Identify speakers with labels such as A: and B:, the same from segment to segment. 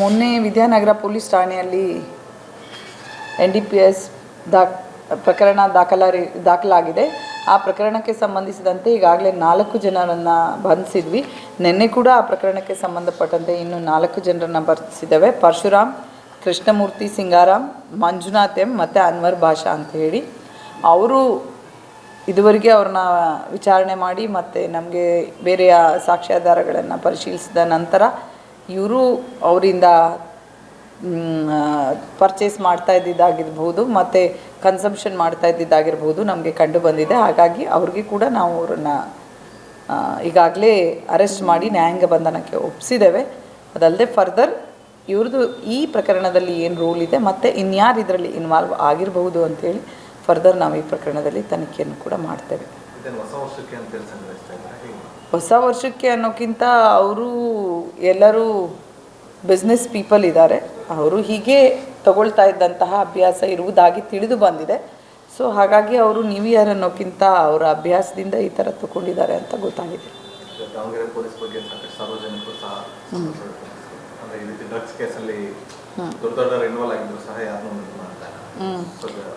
A: ಮೊನ್ನೆ ವಿದ್ಯಾನಗರ ಪೊಲೀಸ್ ಠಾಣೆಯಲ್ಲಿ N D P S ದಾ ಪ್ರಕರಣ ದಾಖಲಾರಿ, ದಾಖಲಾಗಿದೆ. ಆ ಪ್ರಕರಣಕ್ಕೆ ಸಂಬಂಧಿಸಿದಂತೆ ಈಗಾಗಲೇ ನಾಲ್ಕು ಜನರನ್ನು ಬಂಧಿಸಿದ್ವಿ. ನಿನ್ನೆ ಕೂಡ ಆ ಪ್ರಕರಣಕ್ಕೆ ಸಂಬಂಧಪಟ್ಟಂತೆ ಇನ್ನು ನಾಲ್ಕು ಜನರನ್ನು ಬಂಧಿಸಿದ್ದೇವೆ. ಪರಶುರಾಮ್, ಕೃಷ್ಣಮೂರ್ತಿ, ಸಿಂಗಾರಾಮ್, ಮಂಜುನಾಥ್ ಎಂ ಮತ್ತು ಅನ್ವರ್ ಭಾಷಾ ಅಂತ ಹೇಳಿ. ಅವರು ಇದುವರೆಗೆ ಅವ್ರನ್ನ ವಿಚಾರಣೆ ಮಾಡಿ ಮತ್ತು ನಮಗೆ ಬೇರೆಯ ಸಾಕ್ಷ್ಯಾಧಾರಗಳನ್ನು ಪರಿಶೀಲಿಸಿದ ನಂತರ ಇವರು ಅವರಿಂದ ಪರ್ಚೇಸ್ ಮಾಡ್ತಾ ಇದ್ದಿದ್ದಾಗಿರ್ಬೋದು, ಮತ್ತು ಕನ್ಸಂಪ್ಷನ್ ಮಾಡ್ತಾ ಇದ್ದಿದ್ದಾಗಿರ್ಬೋದು ನಮಗೆ ಕಂಡು ಬಂದಿದೆ. ಹಾಗಾಗಿ ಅವ್ರಿಗೆ ಕೂಡ ನಾವು ಅವರನ್ನು ಈಗಾಗಲೇ ಅರೆಸ್ಟ್ ಮಾಡಿ ನ್ಯಾಯಾಂಗ ಬಂಧನಕ್ಕೆ ಒಪ್ಪಿಸಿದ್ದೇವೆ ಅದಲ್ಲದೆ ಫರ್ದರ್ ಇವ್ರದ್ದು ಈ ಪ್ರಕರಣದಲ್ಲಿ ಏನು ರೂಲ್ ಇದೆ, ಮತ್ತು ಇನ್ಯಾರು ಇದರಲ್ಲಿ ಇನ್ವಾಲ್ವ್ ಆಗಿರಬಹುದು ಅಂತೇಳಿ ಫರ್ದರ್ ನಾವು ಈ ಪ್ರಕರಣದಲ್ಲಿ ತನಿಖೆಯನ್ನು ಕೂಡ ಮಾಡ್ತೇವೆ.
B: ಹೊಸ ವರ್ಷಕ್ಕೆ ಅಂತ
A: ಹೊಸ ಅನ್ನೋಕ್ಕಿಂತ ಅವರು ಎಲ್ಲರೂ ಬಿಸ್ನೆಸ್ ಪೀಪಲ್ ಇದ್ದಾರೆ. ಅವರು ಹೀಗೆ ತಗೊಳ್ತಾ ಇದ್ದಂತಹ ಅಭ್ಯಾಸ ಇರುವುದಾಗಿ ತಿಳಿದು ಬಂದಿದೆ. ಸೊ ಹಾಗಾಗಿ ಅವರು ನ್ಯೂ ಇಯರ್ ಅನ್ನೋಕ್ಕಿಂತ ಅವರ ಅಭ್ಯಾಸದಿಂದ ಈ ಥರ ತಗೊಂಡಿದ್ದಾರೆ ಅಂತ ಗೊತ್ತಾಗಿದೆ.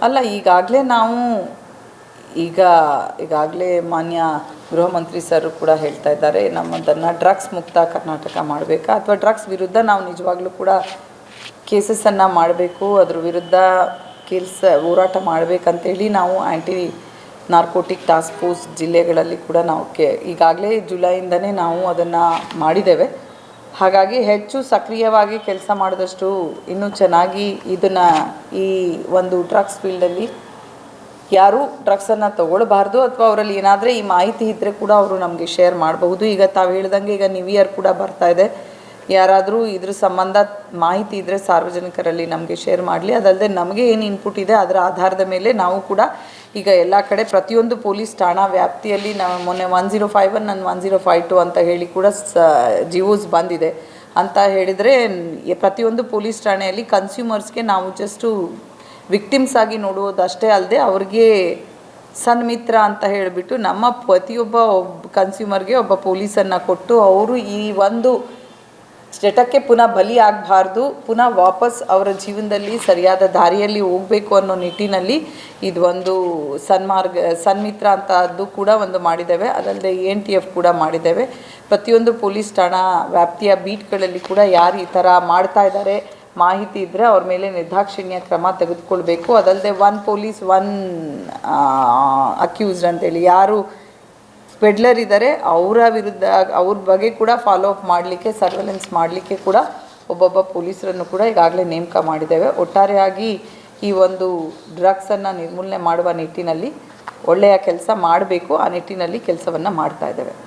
A: ಅಲ್ಲ ಈಗಾಗಲೇ ನಾವು ಈಗ ಈಗಾಗಲೇ ಮಾನ್ಯ ಗೃಹ ಮಂತ್ರಿ ಸರ್ ಕೂಡ ಹೇಳ್ತಾ ಇದ್ದಾರೆ, ನಮ್ಮದನ್ನು ಡ್ರಗ್ಸ್ ಮುಕ್ತ ಕರ್ನಾಟಕ ಮಾಡಬೇಕಾ? ಅಥವಾ ಡ್ರಗ್ಸ್ ವಿರುದ್ಧ ನಾವು ನಿಜವಾಗ್ಲೂ ಕೂಡ ಕೇಸಸನ್ನು ಮಾಡಬೇಕು, ಅದ್ರ ವಿರುದ್ಧ ಕೆಲಸ ಹೋರಾಟ ಮಾಡಬೇಕಂತೇಳಿ ನಾವು ಆ್ಯಂಟಿ ನಾರ್ಕೋಟಿಕ್ ಟಾಸ್ಕ್ ಫೋರ್ಸ್ ಜಿಲ್ಲೆಗಳಲ್ಲಿ ಕೂಡ ನಾವು ಕೆ, ಈಗಾಗಲೇ ಜುಲೈಯಿಂದನೇ ನಾವು ಅದನ್ನು ಮಾಡಿದ್ದೇವೆ. ಹಾಗಾಗಿ ಹೆಚ್ಚು ಸಕ್ರಿಯವಾಗಿ ಕೆಲಸ ಮಾಡಿದಷ್ಟು ಇನ್ನೂ ಚೆನ್ನಾಗಿ ಇದನ್ನು ಈ ಒಂದು ಡ್ರಗ್ಸ್ ಫೀಲ್ಡಲ್ಲಿ ಯಾರು ಡ್ರಗ್ಸನ್ನು ತಗೊಳ್ಬಾರ್ದು ಅಥವಾ ಅವರಲ್ಲಿ ಏನಾದರೆ ಈ ಮಾಹಿತಿ ಇದ್ದರೆ ಕೂಡ ಅವರು ನಮಗೆ ಶೇರ್ ಮಾಡಬಹುದು. ಈಗ ತಾವು ಹೇಳ್ದಂಗೆ ಈಗ ನ್ಯೂ ಇಯರ್ ಕೂಡ ಬರ್ತಾ ಇದೆ. ಯಾರಾದರೂ ಇದ್ರ ಸಂಬಂಧ ಮಾಹಿತಿ ಇದ್ದರೆ ಸಾರ್ವಜನಿಕರಲ್ಲಿ ನಮಗೆ ಶೇರ್ ಮಾಡಲಿ. ಅದಲ್ಲದೆ ನಮಗೆ ಏನು ಇನ್ಪುಟ್ ಇದೆ ಅದರ ಆಧಾರದ ಮೇಲೆ ನಾವು ಕೂಡ ಈಗ ಎಲ್ಲ ಕಡೆ ಪ್ರತಿಯೊಂದು ಪೊಲೀಸ್ ಠಾಣಾ ವ್ಯಾಪ್ತಿಯಲ್ಲಿ ನಾವು ಮೊನ್ನೆ ಒನ್ ಜೀರೋ ಫೈವ್ ಒನ್ ನನ್ನ ಒನ್ ಜೀರೋ ಫೈವ್ ಟು ಅಂತ ಹೇಳಿ ಕೂಡ ಸ ಜೀವೋಸ್ ಬಂದಿದೆ. ಅಂತ ಹೇಳಿದರೆ ಪ್ರತಿಯೊಂದು ಪೊಲೀಸ್ ಠಾಣೆಯಲ್ಲಿ ಕನ್ಸ್ಯೂಮರ್ಸ್ಗೆ ನಾವು ಜಸ್ಟು ವಿಕ್ಟಿಮ್ಸ್ ಆಗಿ ನೋಡುವುದಷ್ಟೇ ಅಲ್ಲದೆ ಅವ್ರಿಗೆ ಸನ್ಮಿತ್ರ ಅಂತ ಹೇಳಿಬಿಟ್ಟು ನಮ್ಮ ಪ್ರತಿಯೊಬ್ಬ ಒಬ್ಬ ಕನ್ಸ್ಯೂಮರ್ಗೆ ಒಬ್ಬ ಪೊಲೀಸನ್ನು ಕೊಟ್ಟು ಅವರು ಈ ಒಂದು ಚಟಕ್ಕೆ ಪುನಃ ಬಲಿ ಆಗಬಾರ್ದು, ಪುನಃ ವಾಪಸ್ ಅವರ ಜೀವನದಲ್ಲಿ ಸರಿಯಾದ ದಾರಿಯಲ್ಲಿ ಹೋಗಬೇಕು ಅನ್ನೋ ನಿಟ್ಟಿನಲ್ಲಿ ಇದು ಒಂದು ಸನ್ಮಾರ್ಗ ಸನ್ಮಿತ್ರ ಅಂತದ್ದು ಕೂಡ ಒಂದು ಮಾಡಿದ್ದೇವೆ. ಅದಲ್ಲದೆ ಎ ಎನ್ ಟಿ ಎಫ್ ಕೂಡ ಮಾಡಿದ್ದೇವೆ. ಪ್ರತಿಯೊಂದು ಪೊಲೀಸ್ ಠಾಣಾ ವ್ಯಾಪ್ತಿಯ ಬೀಟ್ಗಳಲ್ಲಿ ಕೂಡ ಯಾರು ಈ ಥರ ಮಾಡ್ತಾ ಇದ್ದಾರೆ ಮಾಹಿತಿ ಇದ್ದರೆ ಅವ್ರ ಮೇಲೆ ನಿರ್ದಾಕ್ಷಿಣ್ಯ ಕ್ರಮ ತೆಗೆದುಕೊಳ್ಬೇಕು. ಅದಲ್ಲದೆ ಒನ್ ಪೊಲೀಸ್ ಒನ್ ಅಕ್ಯೂಸ್ಡ್ ಅಂತೇಳಿ ಯಾರು ಪೆಡ್ಲರ್ ಇದ್ದಾರೆ ಅವರ ವಿರುದ್ಧ, ಅವ್ರ ಬಗ್ಗೆ ಕೂಡ ಫಾಲೋ ಅಪ್ ಮಾಡಲಿಕ್ಕೆ ಸರ್ವೆಲೆನ್ಸ್ ಮಾಡಲಿಕ್ಕೆ ಕೂಡ ಒಬ್ಬೊಬ್ಬ ಪೊಲೀಸರನ್ನು ಕೂಡ ಈಗಾಗಲೇ ನೇಮಕ ಮಾಡಿದ್ದೇವೆ. ಒಟ್ಟಾರೆಯಾಗಿ ಈ ಒಂದು ಡ್ರಗ್ಸನ್ನು ನಿರ್ಮೂಲನೆ ಮಾಡುವ ನಿಟ್ಟಿನಲ್ಲಿ ಒಳ್ಳೆಯ ಕೆಲಸ ಮಾಡಬೇಕು. ಆ ನಿಟ್ಟಿನಲ್ಲಿ ಕೆಲಸವನ್ನು ಮಾಡ್ತಾ ಇದ್ದೇವೆ.